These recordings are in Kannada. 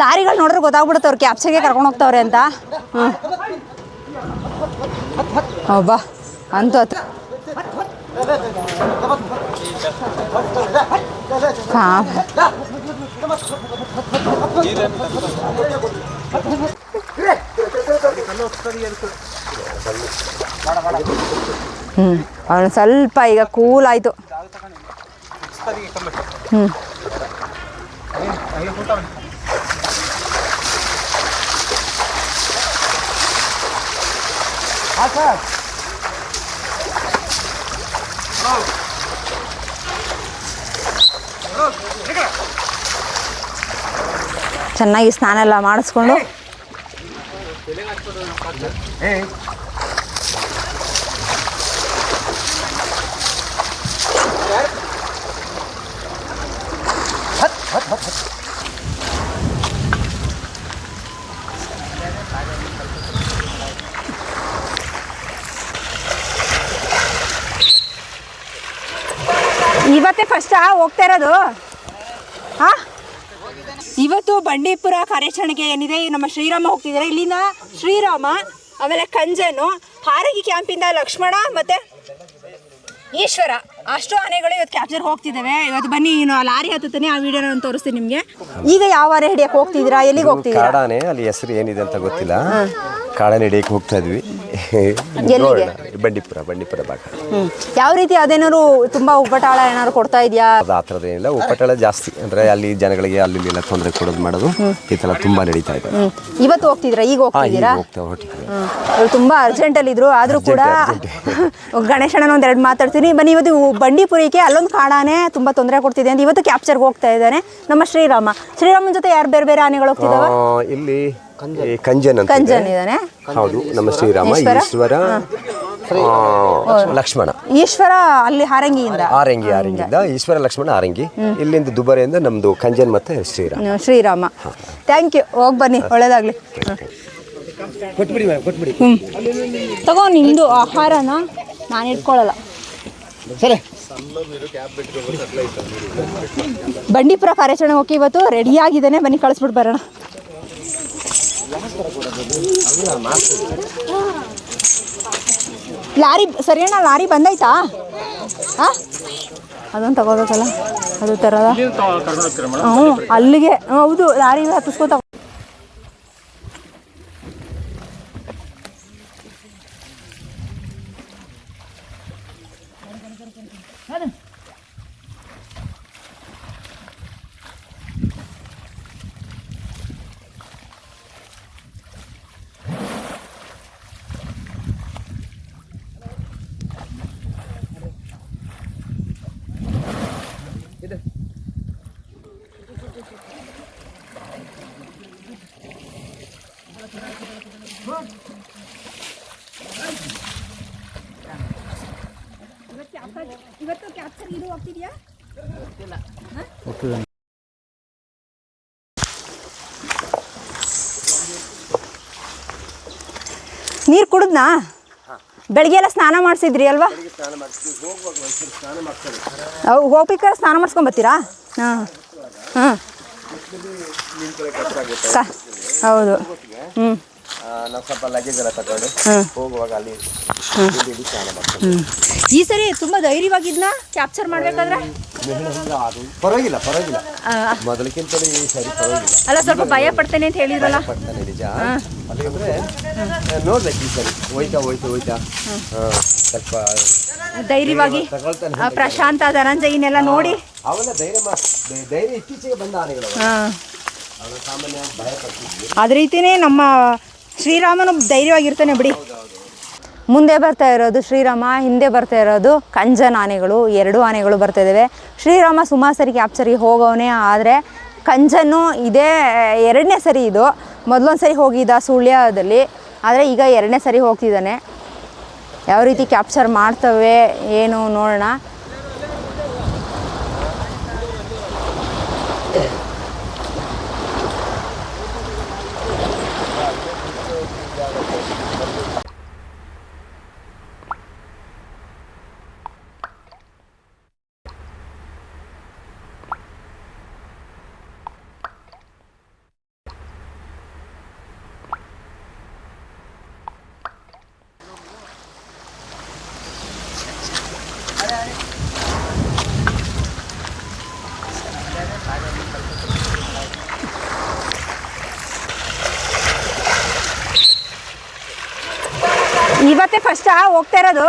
ಲಾರಿಗಳು ನೋಡಿದ್ರೆ ಗೊತ್ತಾಗ್ಬಿಡುತ್ತೆ ಅವ್ರು ಕ್ಯಾಪ್ಚರ್ಗೆ ಕರ್ಕೊಂಡು ಹೋಗ್ತಾವ್ರೆ ಅಂತ ಹ್ಞೂ ಹಬ್ಬ ಅಂತೂ ಆತು. ಪಾಪ ಹ್ಞೂ ಸ್ವಲ್ಪ ಈಗ ಕೂಲ್ ಆಯಿತು. ಹ್ಞೂ ಚೆನ್ನಾಗಿ ಸ್ನಾನ ಎಲ್ಲ ಮಾಡಿಸ್ಕೊಂಡು. ಇವತ್ತೇ ಫಸ್ಟಾ ಹೋಗ್ತಾ ಇರೋದು? ಇವತ್ತು ಬಂಡೀಪುರ ಕಾರ್ಯಾಚರಣೆಗೆ ಏನಿದೆ? ನಮ್ಮ ಶ್ರೀರಾಮ ಹೋಗ್ತಿದ್ದಾರೆ ಇಲ್ಲಿನ ಶ್ರೀರಾಮ ಆಮೇಲೆ ಕಂಜನು ಹಾರಗಿ ಕ್ಯಾಂಪಿಂದ ಲಕ್ಷ್ಮಣ ಮತ್ತೆ ಈಶ್ವರ. ಅಷ್ಟು ಆನೆಗಳು ಇವತ್ತು ಕ್ಯಾಪ್ಚರ್ ಹೋಗ್ತಿದ್ದಾವೆ ಇವತ್ತು ಬನ್ನಿ ಇನ್ನು ಲಾರಿ ಹತ್ತುತ್ತಾನೆ. ಆ ವಿಡಿಯೋ ನಾನು ತೋರಿಸ್ತೀನಿ ನಿಮಗೆ. ಈಗ ಯಾವ ಆನೆ ಹಿಡಿಯಕ್ಕೆ ಹೋಗ್ತಿದ್ದೀರಾ ಎಲ್ಲಿಗೆ ಹೋಗ್ತಿದ್ದೀರಾ ಕಾಡಾನೆ ಅಲ್ಲಿ ಹೆಸರು ಏನಿದೆ ಅಂತ ಗೊತ್ತಿಲ್ಲ. ಕಾಡಾನೆ ಹಿಡಿಯಕ್ಕೆ ಹೋಗ್ತಾ ಇದ್ವಿ. ಎಲ್ಲಿಗೆ? ಬಂಡೀಪುರ ಬಂಡೀಪುರ ಭಾಗ. ಹ್ಮ್. ಯಾವ ರೀತಿ ಅದೇನಾದ್ರು ತುಂಬಾ ಉಪಟಾಳ ಏನಾದ್ರು ಕೊಡ್ತಾ ಇದೆಯಾ? ಅದು ಆ ಥರದ್ದು ಏನಿಲ್ಲ ಉಪಟಳ ಜಾಸ್ತಿ. ಅಂದ್ರೆ ಅಲ್ಲಿ ಜನಗಳಿಗೆ ಅಲ್ಲಿ ಎಲ್ಲ ತೊಂದರೆ ಕೊಡೋದು ಮಾಡೋದು ಈ ತರ ತುಂಬಾ ನಡೀತಾ ಇದೆ. ಹ್ಮ್. ಇವತ್ತು ಹೋಗ್ತಿದ್ರಾ? ಈಗ ಹಾ ಈಗ ಹೋಗ್ತಿದ್ದೀರಾ? ಹೋಗ್ತಾ ಹೊರಟಿದ್ವಿ ಹ್ಮ್. ಅವ್ರು ತುಂಬಾ ಅರ್ಜೆಂಟ್ ಅಲ್ಲಿ ಇದ್ರು. ಆದ್ರೂ ಕೂಡ ಗಣೇಶನ ಒಂದ್ ಎರಡು ಮಾತಾಡ್ತೀನಿ. ಬನ್ನಿ ಇವತ್ತು ಬಂಡೀಪುರಿಗೆ ಅಲ್ಲೊಂದು ಕಾಡಾನೆ ತುಂಬಾ ತೊಂದರೆ ಕೊಡ್ತಿದೆ ಅಂತ ಇವತ್ತು ಕ್ಯಾಪ್ಚರ್ಗೆ ಹೋಗ್ತಾ ಇದ್ದಾನೆ ನಮ್ಮ ಶ್ರೀರಾಮ. ಶ್ರೀರಾಮನ ಜೊತೆ ಯಾರು ಬೇರೆ ಬೇರೆ ಆನೆಗಳು ಹೋಗ್ತಿದಾವ ಇಲ್ಲಿ ಕಂಜನ್. ಅಂತ. ಕಂಜನ್ ಹೌದು ನಮ್ಮ ಶ್ರೀರಾಮ ಈಶ್ವರ? ಲಕ್ಷ್ಮಣ. ಈಶ್ವರ ಅಲ್ಲಿ ಹಾರಂಗಿಯಿಂದ. ಆರಂಗಿ ಆರಂಗಿಯಿಂದ ಈಶ್ವರ ಲಕ್ಷ್ಮಣ ಆರಂಗಿ ಇಲ್ಲಿಂದ ದುಬಾರಿಯಿಂದ ನಮ್ದು ಕಂಜನ್ ಮತ್ತೆ ಶ್ರೀರಾಮ. ಶ್ರೀರಾಮ. ಥ್ಯಾಂಕ್ ಯು ಹೋಗಿ ಬನ್ನಿ ಒಳ್ಳೇದಾಗ್ಲಿ. ಕೊಟ್ಬಿಡಿ ಮ್ಯಾಮ್ ಕೊಟ್ಬಿಡಿ. ತಗೋ ನಿಂದು ಆಹಾರನ ನಾನು ಇಟ್ಕೊಳ್ಳಲ್ಲ ಸರಿ. ಬಂಡೀಪುರ ಕಾರ್ಯಾಚರಣೆ ಹೋಗಿ ಇವತ್ತು ರೆಡಿ ಆಗಿದ್ದಾನೆ. ಬನ್ನಿ ಕಳಿಸ್ಬಿಟ್ಟು ಬರೋಣ. ಲಾರಿ ಸರಿಯಣ್ಣ ಲಾರಿ ಬಂದೈತಾ ಹಾಂ ಅದೊಂದು ತಗೋಬೇಕಲ್ಲ ಅದು ಥರದ ಹ್ಞೂ ಅಲ್ಲಿಗೆ ಹೌದು ಲಾರಿ ಹತ್ತಿಸ್ಕೋತ ನೀರು ಕುಡಿದ್ನಾ? ಬೆಳಗ್ಗೆ ಎಲ್ಲ ಸ್ನಾನ ಮಾಡಿಸಿದ್ರಿ ಅಲ್ವಾ? ಅವು ಹೋಗ್ಬೇಕಾದ್ರೆ ಸ್ನಾನ ಮಾಡಿಸ್ಕೊಂಬತ್ತೀರಾ ಹಾಂ. ಹಾಂ. ಹೌದು. ಹ್ಞೂ ನಾವು ಸ್ವಲ್ಪ ಲಗೇಜ್ ಎಲ್ಲ ತಗೊಂಡು. ಹೋಗುವಾಗ ಅಲ್ಲಿ ಈ ಸರಿ ತುಂಬಾ ಧೈರ್ಯವಾಗಿದ್ನ ಕ್ಯಾಪ್ಚರ್ ಮಾಡಬೇಕಾದ್ರೆ? ಪರವಾಗಿಲ್ಲ ಪರವಾಗಿಲ್ಲ. ಮೊದಲಕ್ಕಿಂತ ಈ ಸರಿ ಪರವಾಗಿಲ್ಲ. ಅಲ್ಲ ಸ್ವಲ್ಪ ಭಯ ಪಡ್ತೇನೆ ಅಂತ ಹೇಳಿದ್ರಲ್ಲ? ಪಡ್ತಾನೆ ನಿಜ. ನೋಡ್ಬೇಕು ಈ ಸರಿ. ಹೋಯ್ತಾ ಹೋಯ್ತಾ ಹೋಯ್ತಾ. ಸ್ವಲ್ಪ ಧೈರ್ಯವಾಗಿ ಪ್ರಶಾಂತ ಧನಂಜಯನೆಲ್ಲ ನೋಡಿ. ಅವೆಲ್ಲ ಧೈರ್ಯ ಧೈರ್ಯ ಇತ್ತೀಚೆಗೆ ಬಂದ ಆನೆಗಳು. ಭಯ ಪಡ್ತಿದ್ವಿ ಅದೇ ರೀತಿನೇ ನಮ್ಮ ಶ್ರೀರಾಮನು ಧೈರ್ಯವಾಗಿರ್ತಾನೆ ಬಿಡಿ. ಮುಂದೆ ಬರ್ತಾ ಇರೋದು ಶ್ರೀರಾಮ, ಹಿಂದೆ ಬರ್ತಾ ಇರೋದು ಕಂಜನ ಆನೆಗಳು, ಎರಡು ಆನೆಗಳು ಬರ್ತಾ ಇದ್ದಾವೆ ಶ್ರೀರಾಮ ಸುಮಾರು ಸರಿ ಕ್ಯಾಪ್ಚರಿಗೆ ಹೋಗೋವನೇ ಆದರೆ ಕಂಜನ್ನು ಇದೇ ಎರಡನೇ ಸರಿ ಇದು. ಮೊದಲೊಂದು ಸರಿ ಹೋಗಿದ್ದ ಸುಳ್ಯದಲ್ಲಿ, ಆದರೆ ಈಗ ಎರಡನೇ ಸರಿ ಹೋಗ್ತಿದ್ದಾನೆ. ಯಾವ ರೀತಿ ಕ್ಯಾಪ್ಚರ್ ಮಾಡ್ತವೆ, ಏನು ನೋಡೋಣ. ಇವತ್ತೇ ಫಸ್ಟಾ ಹೋಗ್ತಾ ಇರೋದು?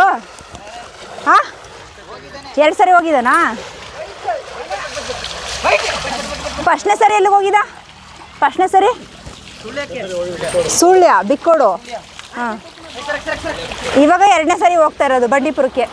ಹಾ ಎರಡು ಸರಿ ಹೋಗಿದ್ದಾನಾ? ಫಸ್ಟ್ನೇ ಸರಿ ಎಲ್ಲಿಗೆ ಹೋಗಿದ ಫಸ್ಟ್ನೇ ಸರಿ? ಸುಳ್ಯ, ಬಿಕ್ಕೋಡು. ಹಾಂ. ಇವಾಗ ಎರಡನೇ ಸರಿ ಹೋಗ್ತಾ ಇರೋದು ಬಂಡೀಪುರಕ್ಕೆ.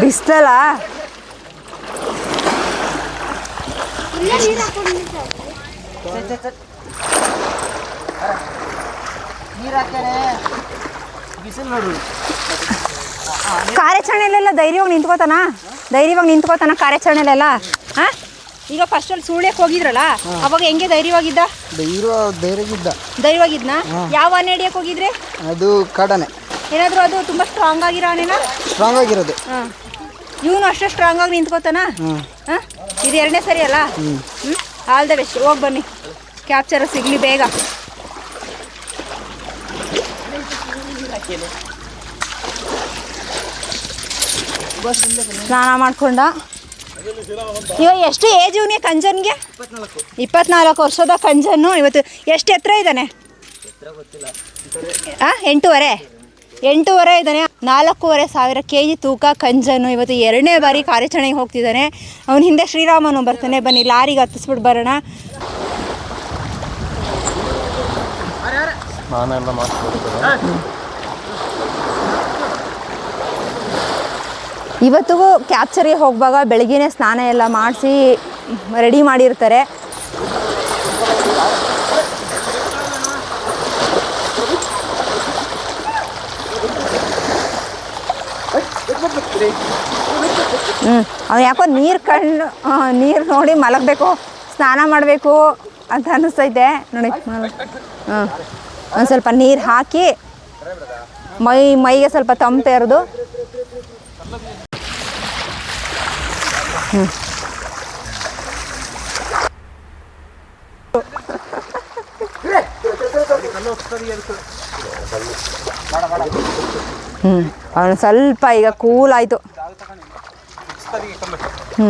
ಬಿಸ್ತಲ್ಲ ಬಿಸಿಲು ನೋಡು ಕಾರ್ಯಾಚರಣೆಲೆಲ್ಲ ಧೈರ್ಯವಾಗಿ ನಿಂತ್ಕೋತಾನ ಧೈರ್ಯವಾಗಿ ನಿಂತ್ಕೋತಾನ ಕಾರ್ಯಾಚರಣೆಲೆಲ್ಲ ಹಾ ಈಗ ಫಸ್ಟ್ ಅಲ್ಲಿ ಸುಳ್ಯಕ್ಕೆ ಹೋಗಿದ್ರಲ್ಲ ಅವಾಗ ಹೆಂಗೆ ಧೈರ್ಯವಾಗಿದ್ದ? ಧೈರ್ಯ ಧೈರ್ಯಗಿದ್ದ. ಧೈರ್ಯವಾಗಿದ್ನ? ಯಾವ ಆನೆ ಹಿಡಿಯಕ್ಕೆ ಹೋಗಿದ್ರಿ? ಅದು ಕಡನೆ. ಏನಾದ್ರೂ ಅದು ತುಂಬಾ ಸ್ಟ್ರಾಂಗ್ ಆಗಿರೋ ಆನೆನಾ ಸ್ಟ್ರಾಂಗ್ ಆಗಿರೋದು. ಇವನು ಅಷ್ಟೇ ಸ್ಟ್ರಾಂಗ್ ಆಗಿ ನಿಂತ್ಕೋತಾನ? ಹಾಂ. ಇದು ಎರಡನೇ ಸರಿ ಅಲ್ಲ? ಹ್ಞೂ ಆಲ್ ದ ಬೆಸ್ಟ್ ಹೋಗ್ ಬನ್ನಿ. ಕ್ಯಾಪ್ಚರ್ ಸಿಗಲಿ ಬೇಗ. ಸ್ನಾನ ಮಾಡ್ಕೊಂಡ. ಇವಾಗ ಎಷ್ಟು ಏಜ್ ಇವನಿಗೆ ಕಂಜನ್ಗೆ? ಇಪ್ಪತ್ನಾಲ್ಕು ವರ್ಷದ ಕಂಜನ್ನು. ಇವತ್ತು ಎಷ್ಟು ಎತ್ತರ ಇದ್ದಾನೆ? ಆ, ಎಂಟೂವರೆ. ಎಂಟೂವರೆ ಇದ್ದಾನೆ. ನಾಲ್ಕೂವರೆ ಸಾವಿರ ಕೆ ಜಿ ತೂಕ ಕಂಜನು ಇವತ್ತು ಎರಡನೇ ಬಾರಿ ಕಾರ್ಯಾಚರಣೆಗೆ ಹೋಗ್ತಿದ್ದಾನೆ. ಅವನ ಹಿಂದೆ ಶ್ರೀರಾಮನು ಬರ್ತಾನೆ. ಬನ್ನಿ, ಲಾರಿಗೆ ಹತ್ತಿಸ್ಬಿಟ್ಟು ಬರೋಣ. ಇವತ್ತಿಗೂ ಕ್ಯಾಪ್ಚರಿಗೆ ಹೋಗುವಾಗ ಬೆಳಗ್ಗೆ ಸ್ನಾನ ಎಲ್ಲ ಮಾಡಿಸಿ ರೆಡಿ ಮಾಡಿರ್ತಾರೆ. ಹ್ಞೂ ಅವ್ನು ಯಾಕೋ ನೀರು ಕಣ್ಣು ನೀರು ನೋಡಿ ಮಲಗಬೇಕು, ಸ್ನಾನ ಮಾಡಬೇಕು ಅಂತ ಅನ್ನಿಸ್ತೈತೆ ನೋಡಿ ಹ್ಞೂ ಒಂದು ಸ್ವಲ್ಪ ನೀರು ಹಾಕಿ ಮೈ ಮೈಗೆ ಸ್ವಲ್ಪ ತಂಪು ಎರೆದು ಹ್ಞೂ ಅವನು ಸ್ವಲ್ಪ ಈಗ ಕೂಲ್ ಆಯಿತು. ಹ್ಞೂ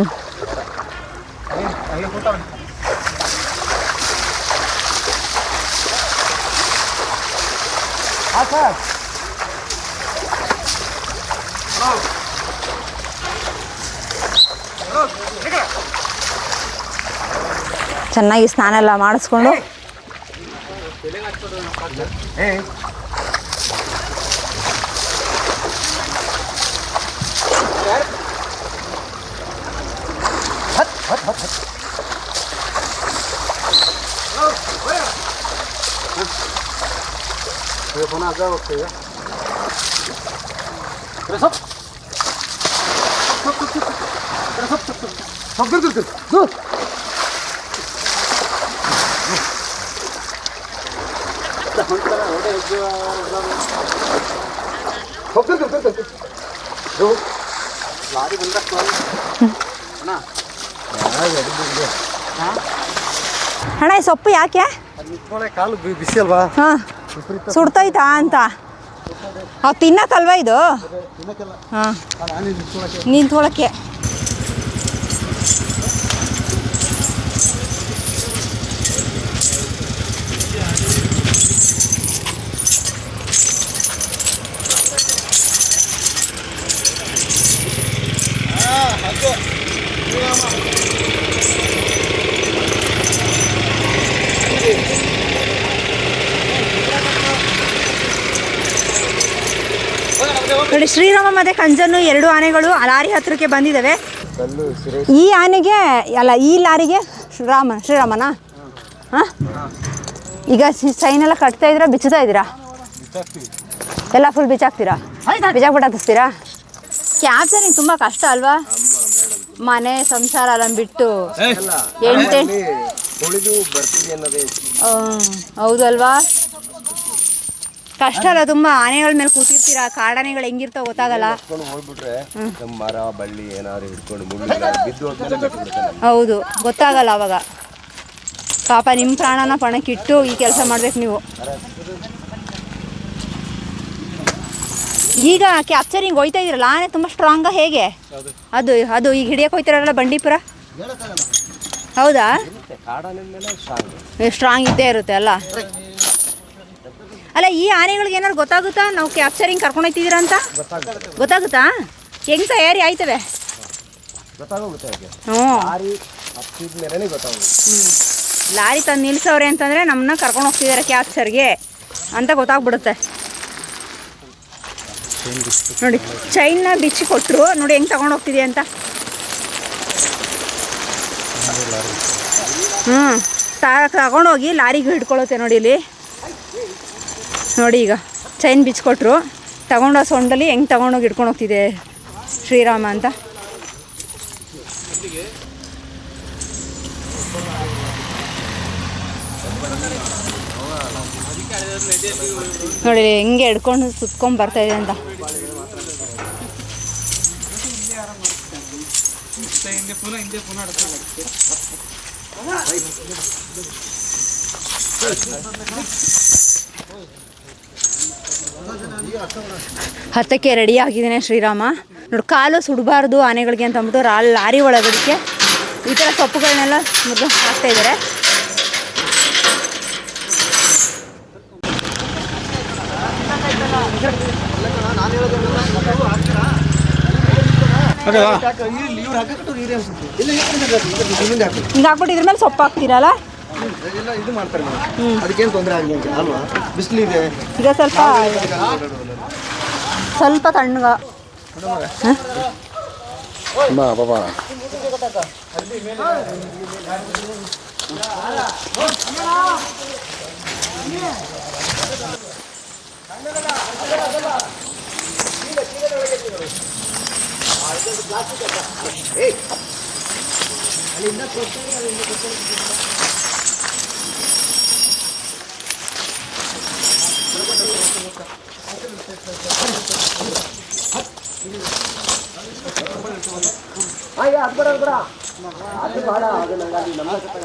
ಚೆನ್ನಾಗಿ ಸ್ನಾನ ಎಲ್ಲ ಮಾಡಿಸ್ಕೊಂಡು ಅಣ್ಣ ಈ ಸೊಪ್ಪು ಯಾಕೆ? ಕಾಲು ಬಿಸಿ ಅಲ್ವಾ ಸುಡ್ತೈತಾ ಅಂತ? ಅವು ತಿನ್ನಕ್ಕಲ್ವಾ ಇದು? ಹಾಂ. ನಿಂತ್ಕೊಳಕ್ಕೆ ನೋಡಿ ಶ್ರೀರಾಮ ಮತ್ತೆ ಕಂಜನ್ನು ಎರಡು ಆನೆಗಳು ಲಾರಿ ಹತ್ರಕ್ಕೆ ಬಂದಿದ್ದಾವೆ ಈ ಆನೆಗೆ ಅಲ್ಲ ಈ ಲಾರಿಗೆ ಶ್ರೀರಾಮ ಶ್ರೀರಾಮನ? ಹಾಂ? ಈಗ ಸೈನ್ ಎಲ್ಲ ಕಟ್ತಾ ಇದ್ದೀರಾ ಬಿಚ್ಚುತ್ತಾ ಇದ್ದೀರಾ? ಎಲ್ಲ ಫುಲ್ ಬಿಚ್ಚಾಕ್ತೀರಾ? ಬಿಚ್ಚಾಕ್ಬಿಟ್ಟು ಹತ್ತಿಸ್ತೀರಾ? ಕ್ಯಾಬ್ಸನಿಗೆ ತುಂಬ ಕಷ್ಟ ಅಲ್ವಾ? ಮನೆ ಸಂಸಾರ ಅದನ್ನ ಬಿಟ್ಟು ಎಂಟೆಂಟು ಉಳಿದು ಬರ್ತೀವಿ ಅನ್ನೋದೇ ಹೌದಲ್ವಾ? ಕಷ್ಟ ಅಲ್ಲ ತುಂಬಾ. ಆನೆಗಳ ಮೇಲೆ ಕೂತಿರ್ತೀರಾ? ಕಾಡಾನೆಗಳು ಹೆಂಗಿರ್ತಾವ ಗೊತ್ತಾಗಲ್ಲ. ಹಿಡ್ಕೊಂಡು ಹೋಗ್ಬಿಟ್ರೆ ನಮ್ಮ ಮರ ಬಳ್ಳಿ ಏನಾದ್ರು ಹಿಡ್ಕೊಂಡು ಮುಳ್ಳು ಏನಾದ್ರು ಬಿದ್ದು ಹೋದ್ಮೇಲೆ ಕಟ್ಬಿಡುತ್ತೆ ನಮ್ಗೆ. ಹೌದು. ಗೊತ್ತಾಗಲ್ಲ ಅವಾಗ. ಪಾಪ ನಿಮ್ಮ ಪ್ರಾಣನ ಪಣಕ್ಕಿಟ್ಟು ಈ ಕೆಲಸ ಮಾಡ್ಬೇಕು ನೀವು. ಈಗ ಕ್ಯಾಪ್ಚರಿಂಗ್ ಹೋಯ್ತಾ ಇದ್ರಲ್ಲ, ಆನೆ ತುಂಬ ಸ್ಟ್ರಾಂಗ ಹೇಗೆ? ಅದು ಅದು ಈಗ ಹಿಡಿಯಕ್ಕೆ ಹೋಯ್ತಿರಲ್ಲ ಬಂಡೀಪುರ? ಹೌದಾ? ಸ್ಟ್ರಾಂಗ್ ಇದ್ದೇ ಇರುತ್ತೆ ಅಲ್ಲ? ಅಲ್ಲ, ಈ ಆನೆಗಳಿಗೆ ಏನಾದ್ರು ಗೊತ್ತಾಗುತ್ತಾ? ನಾವು ಕ್ಯಾಪ್ಚರಿಂಗ್ ಕರ್ಕೊಂಡು ಹೋಗ್ತಿದ್ದೀರಾ ಅಂತ? ಗೊತ್ತಾಗುತ್ತಾ? ಹೆಂಗ್ ತಯಾರಿ ಆಯ್ತವೆ? ಹ್ಞೂ ಲಾರಿ ತಂದು ನಿಲ್ಸವ್ರೆ ಅಂತಂದರೆ ನಮ್ಮನ್ನ ಕರ್ಕೊಂಡು ಹೋಗ್ತಿದ್ದಾರೆ ಕ್ಯಾಪ್ಚರ್ಗೆ ಅಂತ ಗೊತ್ತಾಗ್ಬಿಡುತ್ತೆ. ನೋಡಿ ಚೈನ್ನ ಬಿಚ್ಚಿ ಕೊಟ್ಟರು ನೋಡಿ, ಹೆಂಗೆ ತಗೊಂಡು ಹೋಗ್ತಿದೆ ಅಂತ? ಹ್ಞೂ ತಗೊಂಡೋಗಿ ಲಾರಿಗೆ ಹಿಡ್ಕೊಳ್ಳುತ್ತೆ ನೋಡಿ ಇಲ್ಲಿ. ನೋಡಿ ಈಗ, ಚೈನ್ ಬಿಚ್ಕೊಟ್ರು ತಗೊಂಡೋ ಸೊಂಡಲ್ಲಿ ಹೆಂಗೆ ತಗೊಂಡೋಗಿ ಹಿಡ್ಕೊಂಡು ಹೋಗ್ತಿದೆ ಶ್ರೀರಾಮ ಅಂತ. ನೋಡಿ ಹೆಂಗೆ ಹಿಡ್ಕೊಂಡು ಸುತ್ಕೊಂಡು ಬರ್ತಾ ಇದೆ ಅಂತ. ಹತ್ತಕ್ಕೆ ರೆಡಿ ಆಗಿದ್ದೇನೆ ಶ್ರೀರಾಮ. ನೋಡಿ, ಕಾಲು ಸುಡಬಾರ್ದು ಆನೆಗಳಿಗೆ ಅಂತ ಅಂದ್ಬಿಟ್ಟು ಲಾರಿ ಒಳಗಡಿಕೆ ಈ ಥರ ಸೊಪ್ಪುಗಳನ್ನೆಲ್ಲ ಮೊದಲು ಹಾಕ್ತಾ ಇದ್ದಾರೆ ಹಿಂಗೆ ಹಾಕ್ಬಿಟ್ಟು ಇದ್ರ ಮೇಲೆ ಸೊಪ್ಪು ಹಾಕ್ತೀರಲ್ಲ? ಇದು ಮಾಡ್ತಾರೆ ಅದಕ್ಕೇನು ತೊಂದರೆ ಆಗಲಿ ಅಂತ ಅಲ್ವಾ? ಬಿಸಿಲಿದೆ ಈಗ ಸ್ವಲ್ಪ ಸ್ವಲ್ಪ ತಣ್ಣಗ. ಬಾ ಬಾಬಾ ಹಾಗೆ ಅದು ಬರ ಬರ ಅದು ಬೇಡ ಅದು ನಂಗೆ ಅಲ್ಲಿ ನಮ್ಮ ಸತ್ತಾಗ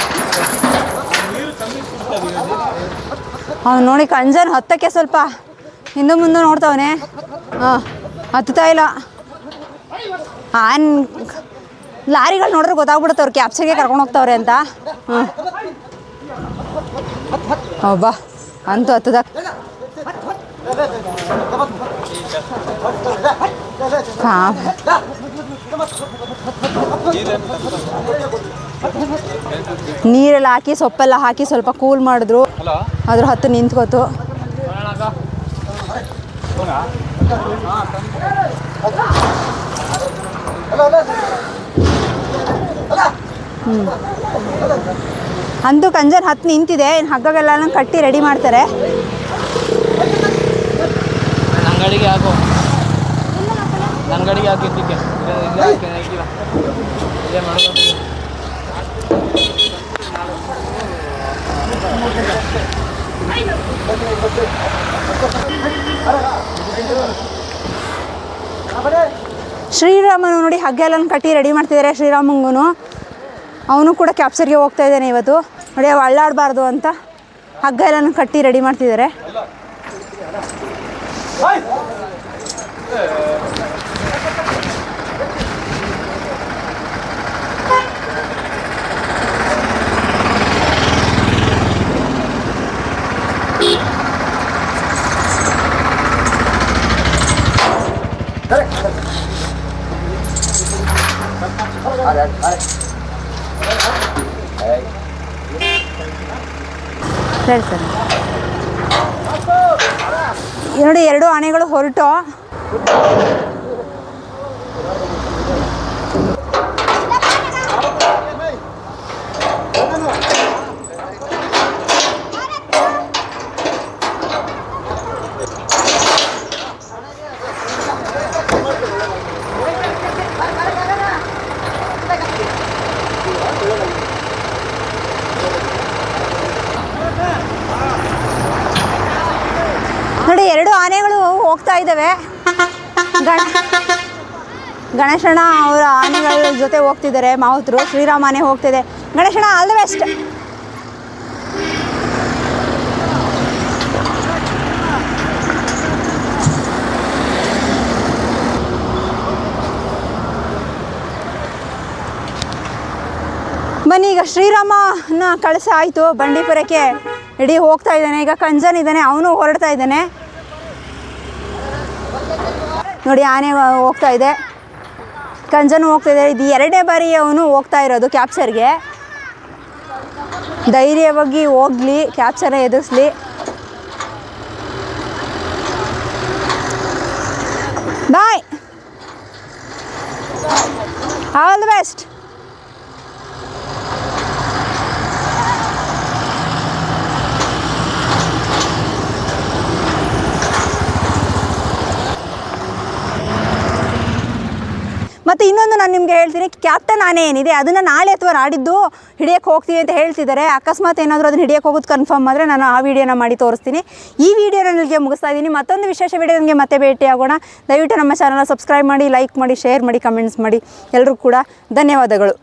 ಅವ್ನು ನೋಡಿ ಕಂಜನ್ ಹತ್ತಕ್ಕೆ ಸ್ವಲ್ಪ ಹಿಂದೆ ಮುಂದೆ ನೋಡ್ತಾವನೆ. ಹಾಂ ಹತ್ತುತ್ತಾ ಇಲ್ಲ. ಆನ್ ಲಾರಿಗಳು ನೋಡಿದ್ರೆ ಗೊತ್ತಾಗ್ಬಿಡುತ್ತೆ ಅವ್ರು ಕ್ಯಾಪ್ಚರ್ಗೆ ಕರ್ಕೊಂಡು ಹೋಗ್ತಾವ್ರೆ ಅಂತ. ಹ್ಞೂ ಬಾ ಅಂತೂ ಹತ್ತದ. ಹಾಂ ನೀರೆಲ್ಲ ಹಾಕಿ ಸೊಪ್ಪೆಲ್ಲ ಹಾಕಿ ಸ್ವಲ್ಪ ಕೂಲ್ ಮಾಡಿದ್ರು. ಅದ್ರ ಹತ್ತು ನಿಂತ್ಕೋತು. ಅಂದು ಅಂತೂ ಕಂಜನ್ ಹತ್ತು ನಿಂತಿದೆ, ಇನ್ನು ಹಗ್ಗಗೆಲ್ಲ ಕಟ್ಟಿ ರೆಡಿ ಮಾಡ್ತಾರೆ. ಅಂಗಡಿಗೆ ಗಾಡಿಗೆ ಹಾಕು ನನ್ನ ಗಾಡಿಗೆ ಹಾಕಿದ್ದಕ್ಕೆ ಮಾಡೋದು ಶ್ರೀರಾಮನು ನೋಡಿ ಹಗ್ಗ ಎಲ್ಲ ಕಟ್ಟಿ ರೆಡಿ ಮಾಡ್ತಿದ್ದಾರೆ ಶ್ರೀರಾಮಂಗೂ ಅವನು ಕೂಡ ಕ್ಯಾಪ್ಚರ್ಗೆ ಹೋಗ್ತಾ ಇದ್ದಾನೆ ಇವತ್ತು. ನೋಡಿ ಅವು ಅಳ್ಳಾಡಬಾರ್ದು ಅಂತ ಹಗ್ಗ ಕಟ್ಟಿ ರೆಡಿ ಮಾಡ್ತಿದ್ದಾರೆ. ಸರಿ ಸರಿ. ನೋಡಿ ಎರಡು ಆನೆಗಳು ಹೊರಟು ನೋಡಿ ಎರಡು ಆನೆಗಳು ಹೋಗ್ತಾ ಇದ್ದಾವೆ ಗಣ ಗಣೇಶಣ್ಣ ಅವರ ಆನೆಗಳ ಜೊತೆ ಹೋಗ್ತಿದ್ದಾರೆ. ಮಾವುತರು ಶ್ರೀರಾಮನೆ ಹೋಗ್ತಿದೆ. ಗಣೇಶಣ್ಣ ಆಲ್ ದ ಬೆಸ್ಟ್ ಬನ್ನಿ, ಈಗ ಶ್ರೀರಾಮನ ಕಳಸ ಆಯಿತು. ಬಂಡೀಪುರಕ್ಕೆ ಇಡೀ ಹೋಗ್ತಾ ಇದ್ದಾನೆ. ಈಗ ಕಂಜನ್ ಇದ್ದಾನೆ, ಅವನು ಹೊರಡ್ತಾ ಇದ್ದಾನೆ. ನೋಡಿ, ಆನೆ ಹೋಗ್ತಾ ಇದೆ. ಕಂಜನು ಇದೆ ಇದು ಎರಡನೇ ಬಾರಿ ಅವನು ಹೋಗ್ತಾ ಇರೋದು ಕ್ಯಾಪ್ಚರ್ಗೆ ಧೈರ್ಯವಾಗಿ ಹೋಗ್ಲಿ ಕ್ಯಾಪ್ಚರ್ ಎದುರಿಸ್ಲಿ. ಬಾಯ್ ಆಲ್ ದ ಬೆಸ್ಟ್ ಮತ್ತು ಇನ್ನೊಂದು ನಾನು ನಿಮಗೆ ಹೇಳ್ತೀನಿ, ಕ್ಯಾಪ್ಟನ್ ಆನೆ ಏನಿದೆ, ಅದನ್ನು ನಾಳೆ ಅಥವಾ ನಾಡಿದ್ದು ಹಿಡಿಯೋಕ್ಕೆ ಹೋಗ್ತೀವಿ ಅಂತ ಹೇಳ್ತಿದ್ದಾರೆ. ಅಕಸ್ಮಾತ್ ಏನಾದರೂ ಅದನ್ನು ಹಿಡಿಯೋಕ್ಕೆ ಹೋಗೋದು ಕನ್ಫರ್ಮ್ ಆದರೆ ನಾನು ಆ ವಿಡಿಯೋನ ಮಾಡಿ ತೋರಿಸ್ತೀನಿ. ಈ ವಿಡಿಯೋನ ನಿಮಗೆ ಮುಗಿಸ್ತಾ ಇದ್ದೀನಿ. ಮತ್ತೊಂದು ವಿಶೇಷ ವಿಡಿಯೋ ನನಗೆ ಮತ್ತೆ ಭೇಟಿ ಆಗೋಣ. ದಯವಿಟ್ಟು ನಮ್ಮ ಚಾನಲ್ನ ಸಬ್ಸ್ಕ್ರೈಬ್ ಮಾಡಿ ಲೈಕ್ ಮಾಡಿ ಶೇರ್ ಮಾಡಿ ಕಮೆಂಟ್ಸ್ ಮಾಡಿ. ಎಲ್ಲರೂ ಕೂಡ ಧನ್ಯವಾದಗಳು.